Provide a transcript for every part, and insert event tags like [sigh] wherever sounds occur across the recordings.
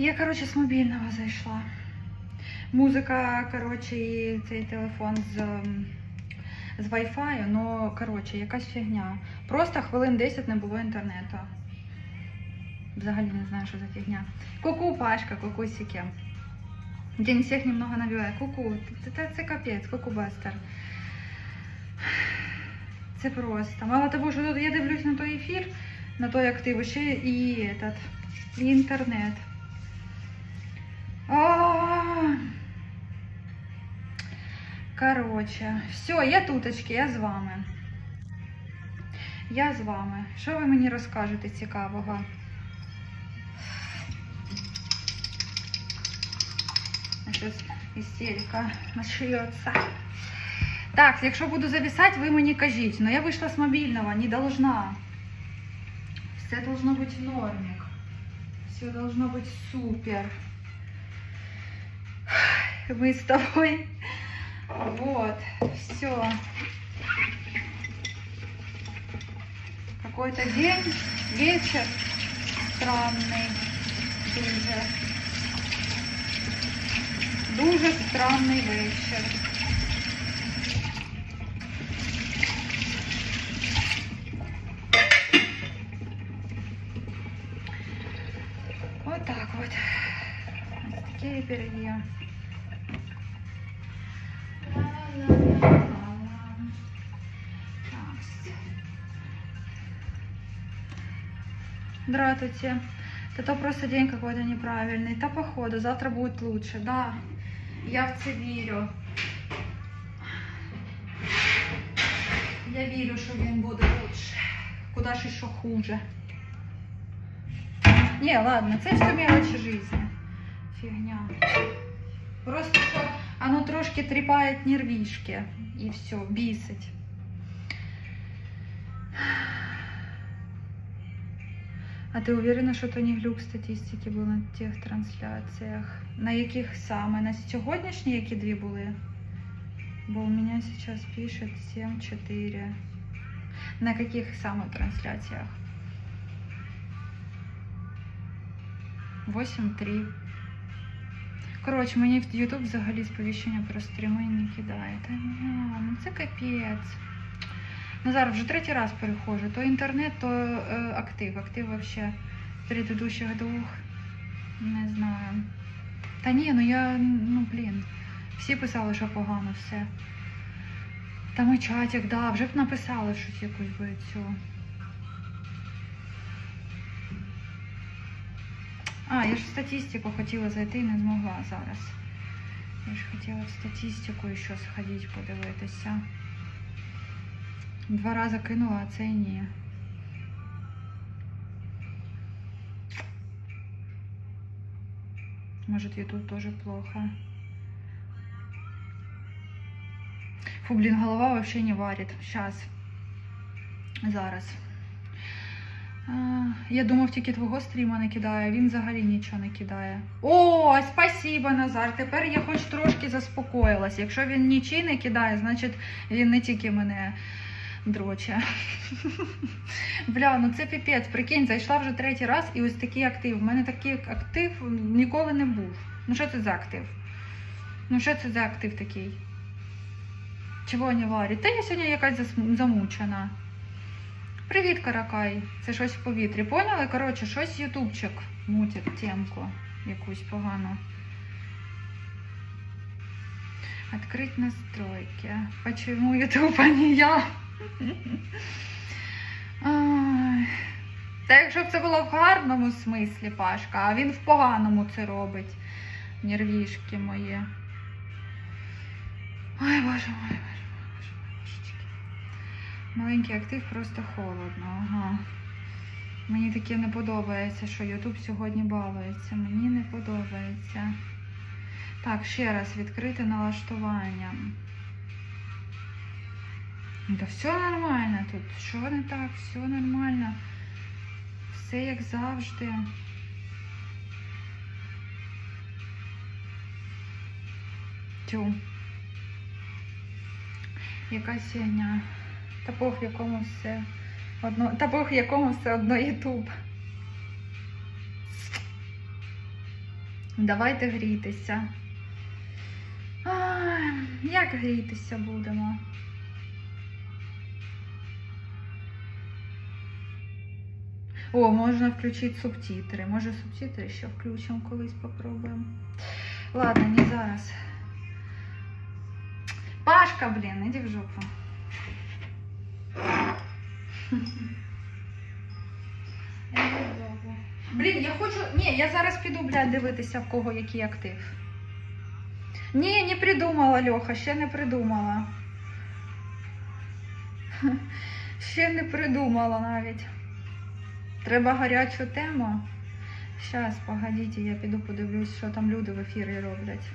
Я, коротше, з мобільного зайшла. Музика, коротше, і цей телефон з, з Wi-Fi, ну, коротше, якась фігня. Просто хвилин 10 не було інтернету. Взагалі не знаю, що за фігня. Ку-ку, Пашка, кукусики. День всех немного набиває. Ку-ку, це, це, це капець, ку-ку бастер. Це просто. Мало того, що тут я дивлюсь на той ефір, на той актив, ще і этот, і інтернет. А. Короче, все, я туточки, я з вами. Я з вами. Що ви мені розкажете цікавого? Сейчас істерика начнется. Так, якщо буду зависати, ви мені кажіть. Но я вийшла з мобільного, не должна. Все должно бути в нормі. Все должно бути супер. Мы с тобой. Вот, все. Какой-то день, вечер странный. Дуже. Дуже странний вечір. Ось такі пироги. Здравствуйте. Да то просто день какой-то неправильный. Да походу, завтра будет лучше. Да, я в це вірю. Я вірю, що він буде лучше. Куда ж ще хуже. Не, ладно, це все мелочі жизни. Фігня. Просто що оно трошки тріпає нервішки. І все, бісить. А ти уверена, що то не глюк статистики був на тих трансляціях? На яких саме? На сьогоднішні, які дві були? Бо у мене зараз пише 7-4. На яких саме трансляціях? 8-3. Коротше, мені в YouTube взагалі сповіщення про стріми не кидає. Та ні, ну це капець. Зараз вже третій раз перехожу. То інтернет, то е, актив. Актив вообще предыдущих двох. Не знаю. Та ні, ну я, ну блін. Всі писали, що погано все. Там і чатик, да, вже б написали щось якусь би цю. А, я ж в статистику хотіла зайти і не змогла зараз. Я ж хотіла в статистику ще сходити, подивитися. Два рази кинула, а це ні. Может, YouTube тоже плохо. Фу, блин, голова вообще не варит. Сейчас. Зараз. Я думав, тільки твого стріма не кидає, він взагалі нічого не кидає. О, спасибо, Назар. Тепер я хоч трошки заспокоїлась. Якщо він нічий не кидає, значить він не тільки мене дроче. [laughs] Бля, ну це піпець, прикинь, зайшла вже третій раз і ось такий актив. У мене такий актив ніколи не був. Ну що це за актив? Ну що це за актив такий? Чого не варить? Та я сьогодні якась замучена. Привіт, каракай. Це щось в повітрі. Поняли? Коротше, щось ютубчик мутить темку якусь погану. Открыть настройки. Почему YouTube, а не я? Та якщо б це було в гарному смислі, Пашка, а він в поганому це робить. Нервішки мої. Ой, боже мой, боже мой, боже мой, божечки. Маленький актив просто холодно. Ага. Мені таке не подобається, що Ютуб сьогодні балується. Мені не подобається. Так, ще раз відкрити налаштування. Да все нормально тут. Що не так? Все нормально. Все як завжди. Тю. Якась фігня. Та Бог якому все одно. Та Бог якому все одно Ютуб. Давайте грітися. Ай, як грітися будемо? О, можна включити субтитри. Може субтитри ще включимо колись попробуємо. Ладно, не зараз. Пашка, блін, іди в жопу. Блін, я хочу. Ні, я зараз піду, блядь, дивитися, в кого який актив. Ні, не придумала, Льоха, ще не придумала. [laughs] Ще не придумала навіть. Треба гарячу тему. Щас, погодіть, я піду подивлюсь, що там люди в ефірі роблять.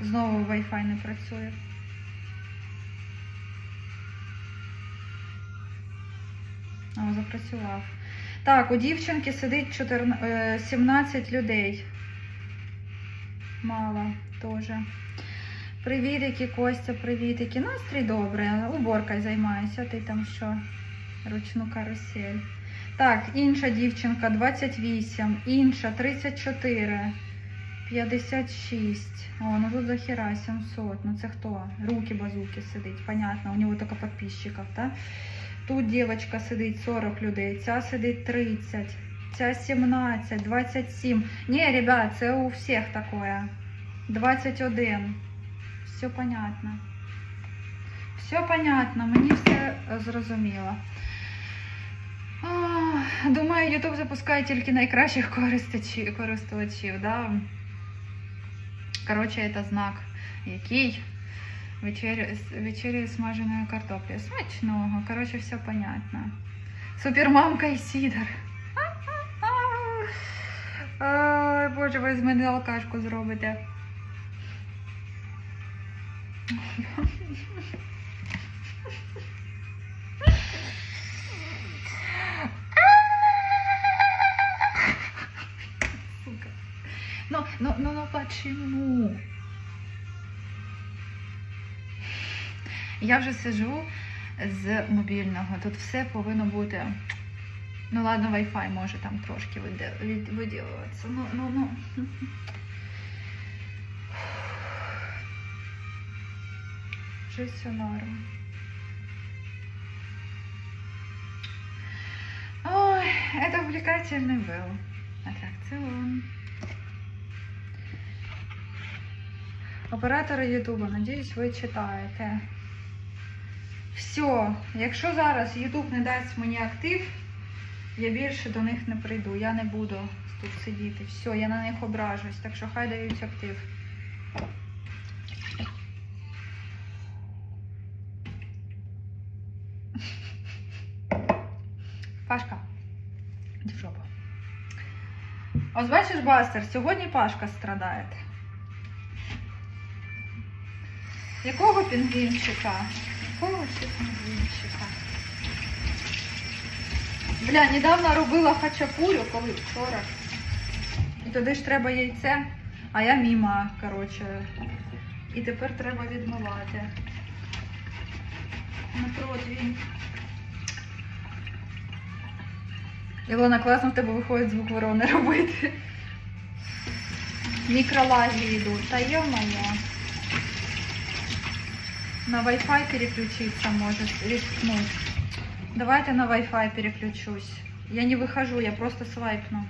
Знову Wi-Fi не працює. О, запрацював. Так, у дівчинки сидить 14, е, 17 людей. Мало теж. Привітики, Костя, привітики. Настрій добре. Уборкою займаюся. Ти там що? Ручну карусель. Так, інша дівчинка 28, інша 34, 56. О, ну тут захера 700. Ну це хто? Руки базуки сидить, понятно. У нього тільки підписчиків, так? Тут дівчинка сидить 40 людей, ця сидить 30, ця 17, 27. Ні, ребят, це у всіх таке. 21. Все понятно. Все понятно, мені все зрозуміло. Думаю, YouTube запускає тільки найкращих користувачів да? Коротше, це знак. Який? Вечерю з смаженою картоплею. Смачного. Коротше, все понятно. Супермамка і сідор. Ой, боже, ви з мене алкашку зробите. Ну, ну, ну, ну почему? Я вже сижу з мобільного. Тут все повинно бути. Ну ладно, Wi-Fi може там трошки виде- від- виділюватися. Ну, ну, ну. Вже все норм. Ой, это увлекательный был аттракцион. Оператори Ютуба, надіюсь, ви читаєте. Все, якщо зараз Ютуб не дасть мені актив, я більше до них не прийду. Я не буду тут сидіти. Все, я на них ображусь, так що хай дають актив. Пашка, іди в. Ось бачиш, Бастер, сьогодні Пашка страдає. Якого пінгвінчика? Пінгвінчика? Бля, недавно робила хачапурю, коли вчора. І туди ж треба яйце, а я міма, коротше. І тепер треба відмивати. На противень. Ілона, класно в тебе виходить звук ворони робити. Мікролаги йдуть. Та йо-моє. На Wi-Fi переключиться может рискнуть. Давайте на Wi-Fi переключусь. Я не выхожу, я просто свайпну.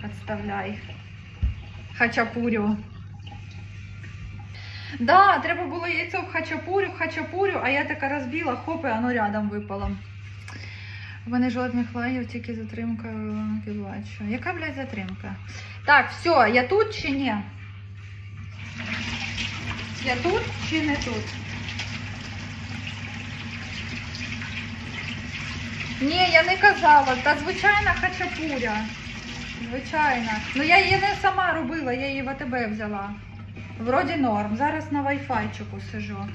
Подставляй. Хачапурю. Да, треба було яйцо в хачапурю, в хачапурю, а я така розбила, хоп, і воно рядом випало. У мене жодних лагів, тільки затримка бачу. Яка, блядь, затримка? Так, все, я тут чи ні? Я тут чи не тут? Ні, я не казала, та звичайна хачапуря. Звичайна. Ну я її не сама робила, я її в АТБ взяла. Вроді норм. Зараз на вайфайчику сижу.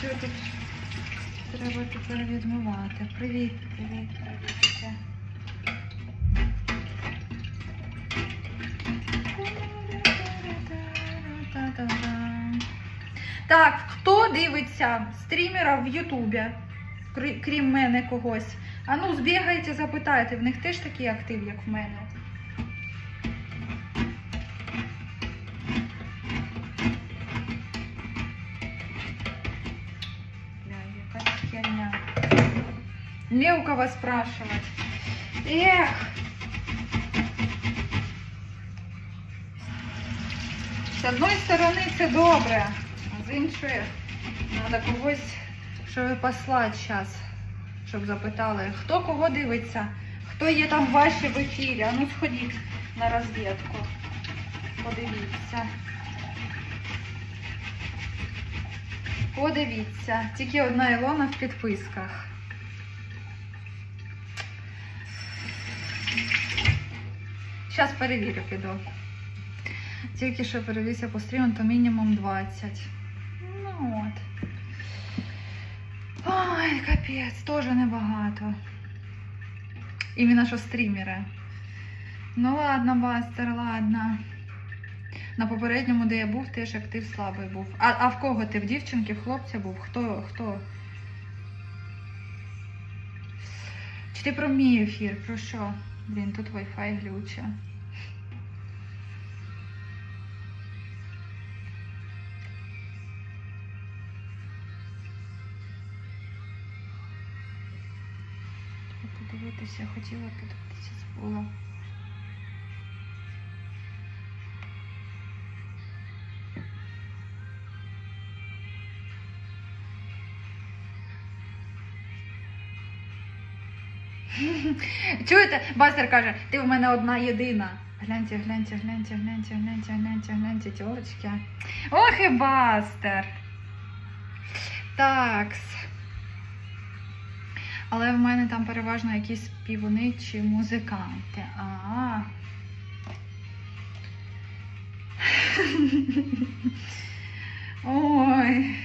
Що тут треба тепер відмивати? Привіт, привіт, привіт. Так, дивиться стрімера в Ютубі? крім мене когось. А ну, збігайте, запитайте, в них теж такий актив, як в мене. Не у кого спрашивать. Эх! З одної сторони це добре, а з іншої треба когось, щоб послати зараз, щоб запитали, хто кого дивиться, хто є там ваші в ефірі. А ну сходіть на розвідку. Подивіться. Подивіться. Тільки одна Ілона в підписках. Зараз перевірю, піду. Тільки що перевівся по стріму, то мінімум 20. Ну от. Ой, капець, теж небагато. Іменно що стрімери. Ну ладно, Бастер, ладно. На попередньому, де я був, теж актив слабий був. А, а в кого ти? В дівчинки, в хлопця був? Хто? Хто? Чи ти про мій ефір? Про що? Блін, тут Wi-Fi глюче. Подивитися, хотіла подивитися, забула. [laughs] Чуєте, Бастер каже, ти в мене одна єдина. Гляньте, гляньте, гляньте, гляньте, гляньте, гляньте, гляньте, тілочки. Ох і Бастер. Такс. Але в мене там переважно якісь співуни чи музиканти. А. [laughs] Ой.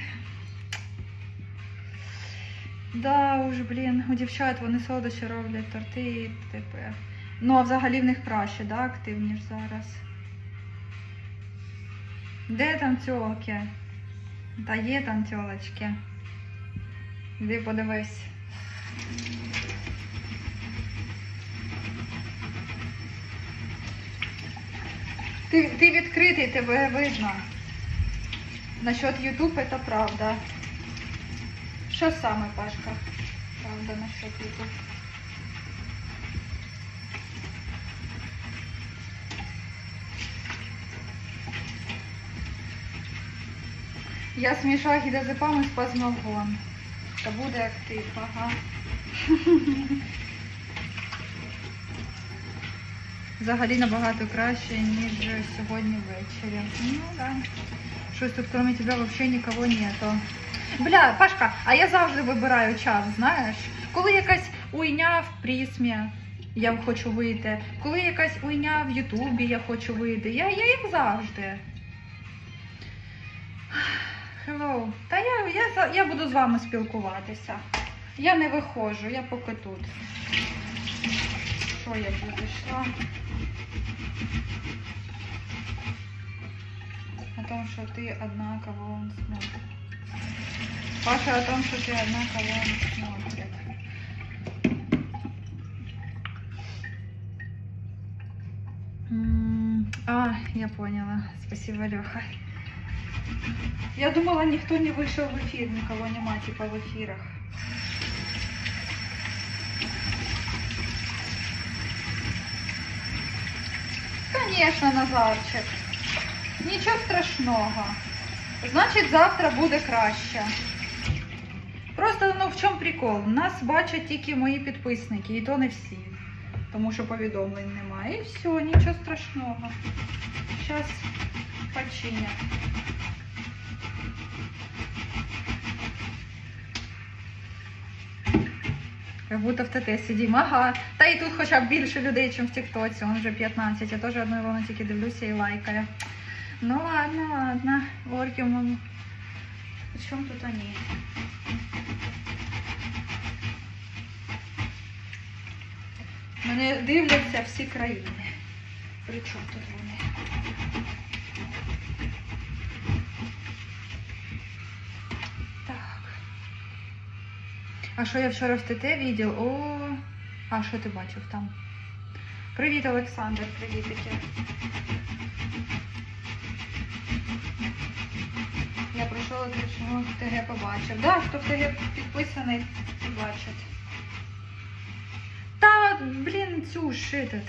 Да, уж, блін, у дівчат вони солодощі роблять торти і тепер. Ну, а взагалі в них краще, да, активніш зараз. Де там тьолки? Та є там тьолочки. Іди подивись. Ти, ти відкритий, тебе видно. Насчет YouTube это правда. Що саме, Пашка? Правда, насчет YouTube. Я смішала гідозепам із пазмогон. Та буде актив, ага. [laughs] Взагалі набагато краще, ніж сьогодні ввечері. Ну да. Щось тут кроме тебе взагалі нікого нету. Бля, Пашка, а я завжди вибираю час, знаєш? Коли якась уйня в присмі, я хочу вийти. Коли якась уйня в Ютубі, я хочу вийти. Я, я як завжди. Hello. Та я, я, я буду з вами спілкуватися. Я не виходжу, я поки тут. Що я тут йшла? О том, что ты одна, кого он смотрит. Паша, о том, что ты одна, кого он смотрит. А, я поняла. Спасибо, Леха. Я думала, никто не вышел в эфир, никого нема, типа в эфирах. Конечно, Назарчик. Нічого страшного. Значить, завтра буде краще. Просто ну в чому прикол? Нас бачать тільки мої підписники, і то не всі. Тому що повідомлень немає. І все, нічого страшного. Зараз починять. Как будто в ТТ сидім. Ага. Та і тут хоча б більше людей, ніж в Тіктоці. Он вже 15. Я теж одну Ілону тільки дивлюся і лайкаю. Ну ладно, ладно. Оркіум. Причому тут вони? Мене дивляться всі країни. Причому тут вони? Так. А що я вчора в ТТ видел? О, а що ти бачив там? Привіт, Олександр, привітики. Я пройшла що в ТГ побачив. Да, хто в ТГ підписаний, бачить. Та, блін, цю ж этот.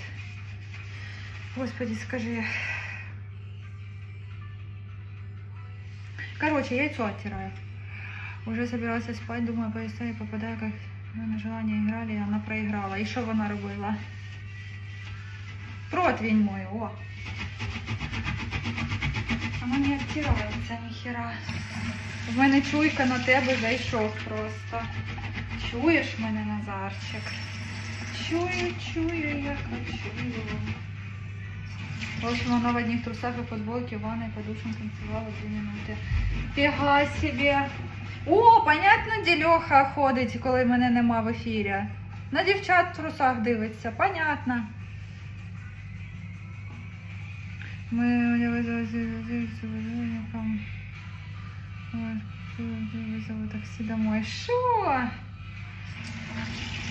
Господи, скажи. Короче, яйцо оттираю. Уже собирался спать, думаю, пояса и попадаю, как на желание играли, и она проиграла. И что вона робила? Противень мой, о! Вона не обтирається ніхера. В мене чуйка на тебе зайшов просто. Чуєш мене, Назарчик? Чую, чую, я чую. В в одних трусах и футболке, в ванной подушком танцевала две минуты. Фіга себе. О, понятно, дільоха ходить, коли мене нема в ефірі. На дівчат в трусах дивиться, понятно. Ми такси домой. Шо?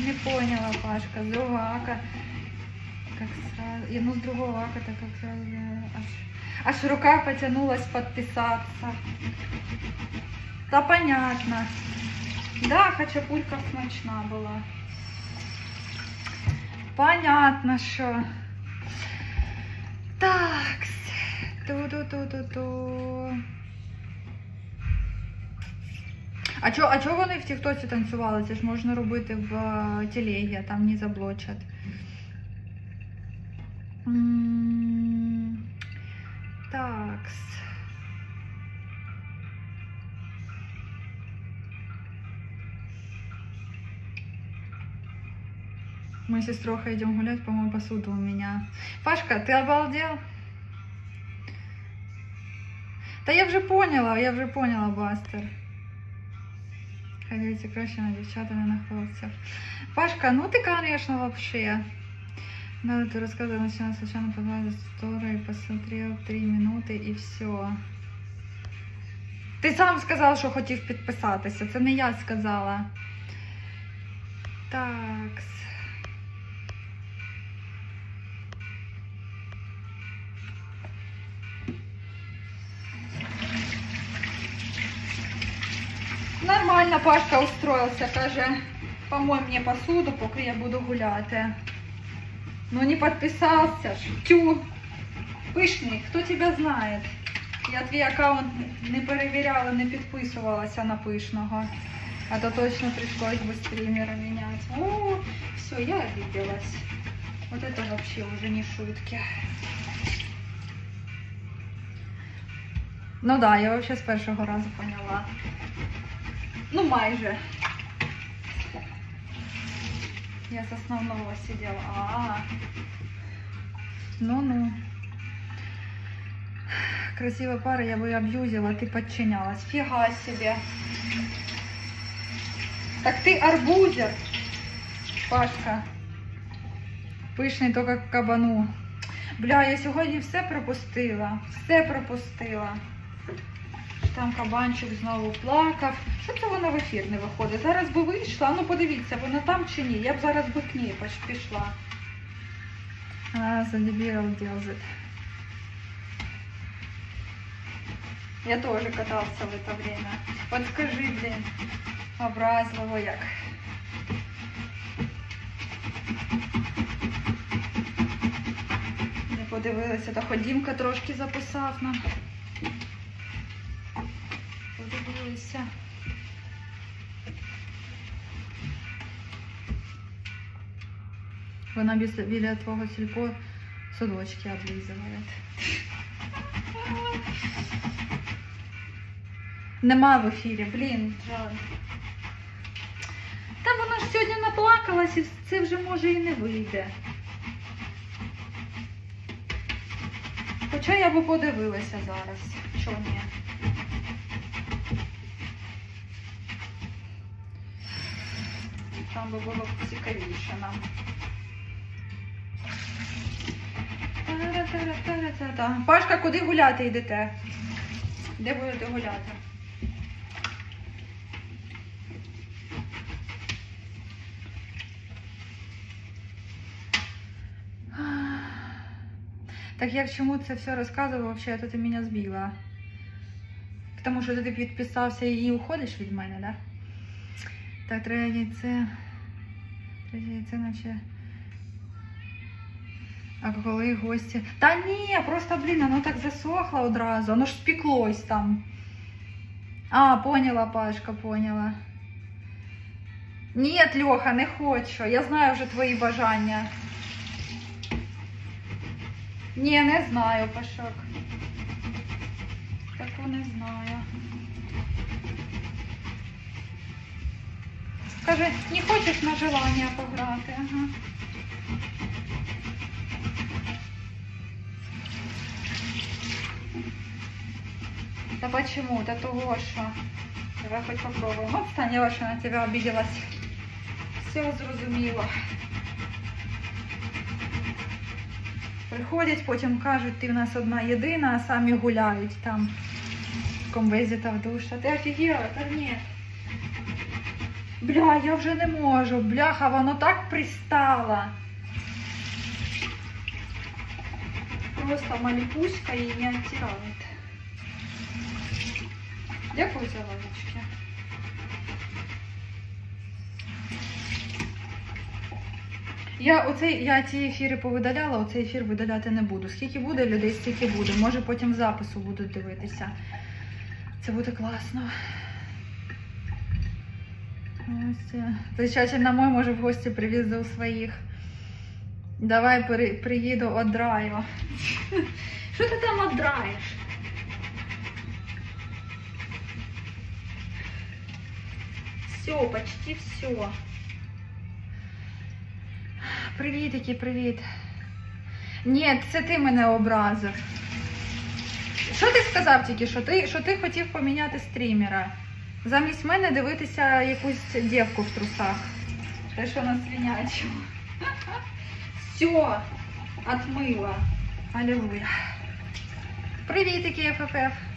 Не поняла, Пашка. С другого ака. Как сразу. Я, ну, с другого ака, так как сразу. да, Аж, аж рука потянулась подписаться. Да понятно. Да, хачапулька смачна была. Понятно, що. Так. Ту-ту-ту-ту-ту. А чо, а чого вони в Тіктоці танцювали? Це ж можна робити в е, телегі, а там не заблочать. М, Такс. Мы с сестрой идем гулять, по-моему, посуду у меня. Пашка, ты обалдел? Да я вже поняла, я вже поняла, Бастер. Хай дивіться краще на дівчата, не на хлопців. Пашка, ну ти, конечно, вообще. Да, ты рассказывал, начала случайно подвалить и посмотрел три минуты и все. Ти сам сказав, що хотів підписатися. Це не я сказала. Так. Нормально Пашка устроился, каже, помой мне посуду, поки я буду гуляти. Ну не подписался. Тю. Пишний, хто тебе знає? Я твій аккаунт не перевіряла, не підписувалася на пишного. А то точно пришлось бы стримера менять. О, все, я обиделась. Вот это вообще уже не шутки. Ну да, я вообще з першого разу поняла. Ну майже. Я с основного сидела. А, ну-ну. Красивая пара, я бы абьюзила, ты подчинялась. Фига себе. Так ты арбузер, Пашка. Пишний то як кабану. Бля, я сьогодні все пропустила. Все пропустила. Там кабанчик знову плакав. Що це вона в ефір не виходить? Зараз би вийшла, ну подивіться, вона там чи ні. Я б зараз би к ній пішла. А, за дебилов делает. Я тоже катался в это время. Подскажи, блин, образливо як. Не подивилися, та ходімка трошки записав нам. Вона біля, біля твого сільпо судочки облизує. Нема в ефірі, блін, жаль. Та вона ж сьогодні наплакалась і це вже може і не вийде. Хоча я би подивилася зараз, що ні. Там би було цікавіше нам. Пашка, куди гуляти йдете? Де будете гуляти? Так я к чему це все розказувала, вообще, то ти мене збігла? Тому що ти підписався і уходиш від мене, да? Так треба це... Треба яйце, наче. А коли гості. Та ні, просто, блін, воно так засохло одразу, воно ж спеклось там. А, поняла, Пашка, поняла. Ні, Льоха, не хочу. Я знаю вже твої бажання. Ні, не знаю, Пашок. Таку не знаю. Каже, не хочеш на желання пограти, ага. Да почему? Да того що. Давай хоть попробуем. Отстань, я вообще на тебя обиделась. Все зрозуміло. Приходять, потім кажуть, ти в нас одна єдина, а самі гуляють там в комбезі та в душ. А ти офігела? Та ні. Бля, я вже не можу. Бляха, воно так пристало. Просто маліпуська її не оттирает. Дякую за лавочки. Я оцей, я ці ефіри повидаляла, оцей ефір видаляти не буду. Скільки буде людей, стільки буде. Може потім запису будуть дивитися. Це буде класно. Ось. е, Замечательно мой, може, в гості привезу своїх. Давай при, приїду одраю. Що ти там одраєш? Все, почти все. Привітики, привіт. Ні, це ти мене образив. Що ти сказав тільки, що ти, що ти хотів поміняти стрімера? Замість мене дивитися якусь дівку в трусах. Те, що на свинячому. Все, отмила. Аллилуйя. Привітики, ФФФ.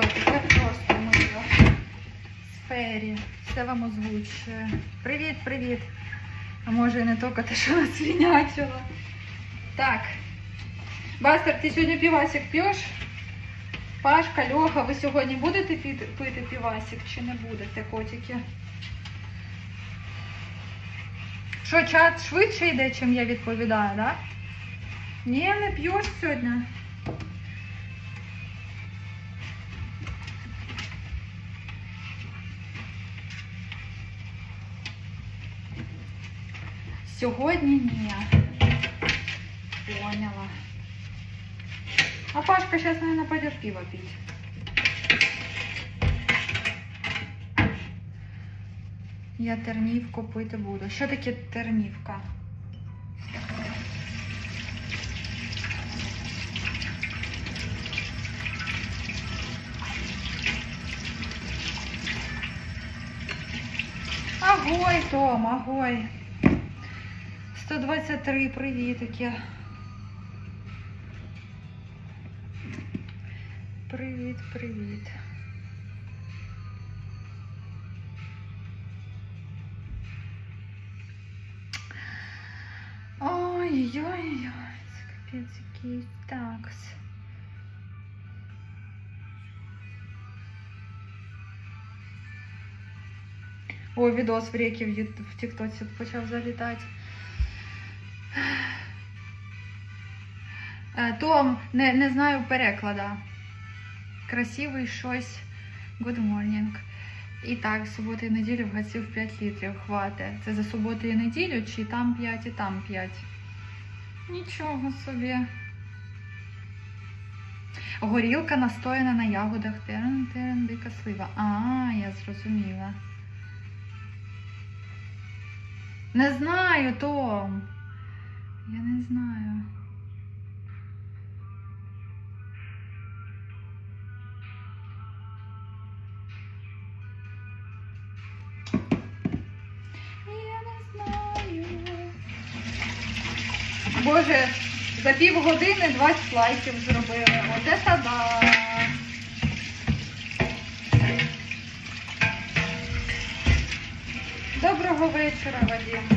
Все, тепер просто мило. Сфері. Все вам озвучує. Привіт, привіт. А може і не тільки те, що нас свинячило. Так. Бастер, ти сьогодні півасик п'єш? Пашка, Льоха, ви сьогодні будете пити півасик чи не будете, котики? Що, чат швидше йде, чим я відповідаю, так? Да? Ні, не п'єш сьогодні. Сьогодні ні. Поняла. А Пашка сейчас, наверное, пойдет пиво пить. Я тернівку пити буду. Що таке тернівка? Агой, Том, агой. 123, привітики. Привіт, привіт. Ой-ой-ой, це капець який такс. О, відос в реки в, Ют- в Тіктоці почав залітати. Е, Том, не, не знаю переклада. Красивий щось. Good morning. І так, суботу і неділю вгасив 5 літрів. Хватить. Це за суботу і неділю, чи там 5 і там 5. Нічого собі. Горілка настояна на ягодах. Терен, терен, дика слива. А, я зрозуміла. Не знаю, Том. Я не знаю. Я не знаю. Боже, за півгодини 20 лайків зробили. Оце да. Доброго вечора, Вадим.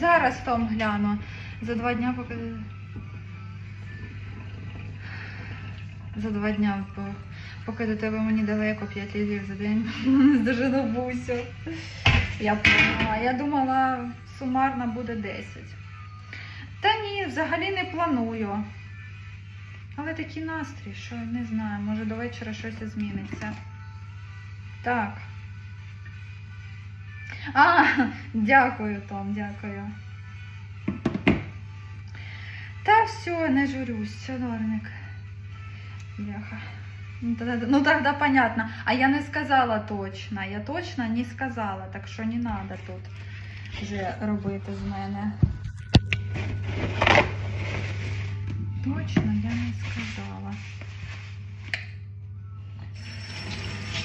Зараз Том гляну. За два дня поки. За два дня, по- поки до тебе мені далеко 5 літрів за день [laughs] здожену бусю. Я поняла. Я думала, сумарно буде 10. Та ні, взагалі не планую. Але такий настрій, що не знаю, може до вечора щось зміниться. Так. А, дякую, Том, дякую. Та все, не журюсь, чудовник. Бляха. Ну тогда, ну тогда понятно. А я не сказала точно. Я точно не сказала, так що не треба тут вже робити з мене. Точно я не сказала.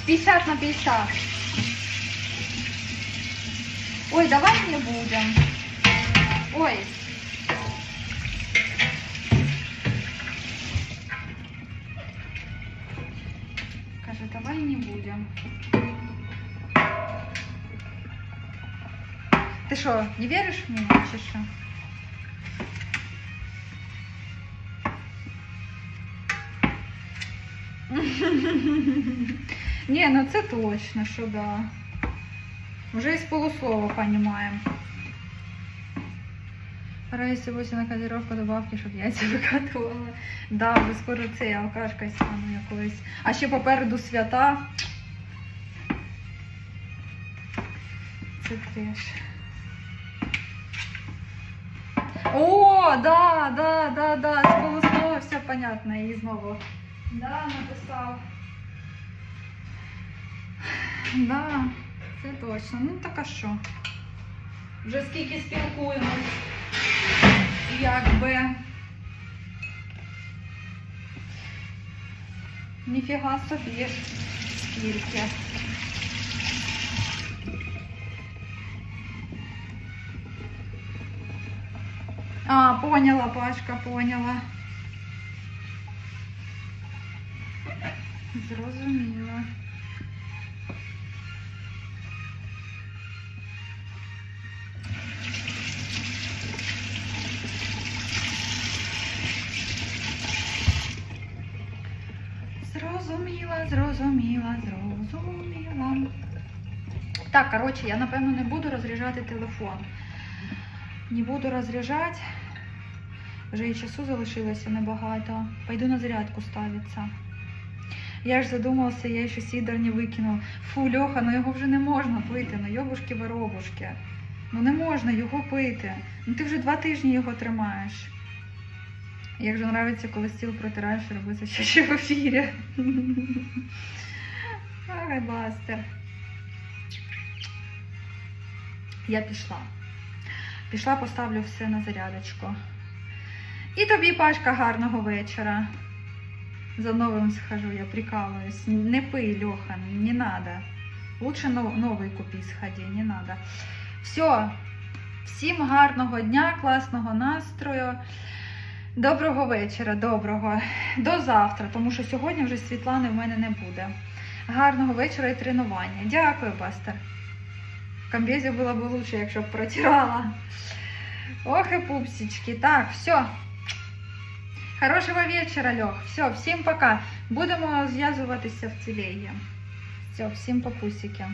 50 на 50. Ой, давай не будем. Ой. Каже, давай не будем. Ты что, не веришь мне, що? [laughs] Не, ну це точно, що да. Уже из полуслова понимаем. Пора сьогодні на кодировку добавки, щоб яйця викатувала. Да, вже скоро це алкашка стану якоюсь. А ще попереду свята. Це треш. О, да, да, да, да, з полуслова все понятно. І знову. Да, написав. Да, це точно. Ну так а що? Вже скільки спілкуємось. Якби. Ніфіга собі. Скільки. А, поняла, Пашка, поняла. Зрозуміла, Так, коротше, я напевно не буду розряджати телефон. Не буду розряджати. Вже і часу залишилося небагато. Пойду на зарядку ставитися. Я ж задумався, я ще сідер не викинув. Фу, Льоха, ну його вже не можна пити, ну йобушки воробушки. Ну не можна його пити. Ну ти вже два тижні його тримаєш. Як же нравиться, коли стіл протираєш і робиться ще ще в ефірі. [laughs] Ай, бастер. Я пішла. Пішла, поставлю все на зарядочку. І тобі, Пашка, гарного вечора. За новим схожу, я прикалываюсь. Не пий, Леха, не надо. Лучше новий купи, сходи, не надо. Все. Всім гарного дня, класного настрою. Доброго вечора, доброго. До завтра, тому що сьогодні вже Світлани в мене не буде. Гарного вечора і тренування. Дякую, Бастер. Комбезі було б лучше, якщо б протирала. Ох і пупсички. Так, все. Хорошого вечора, Льох. Все, всім пока. Будемо зв'язуватися в телегі. Все, всім папусики.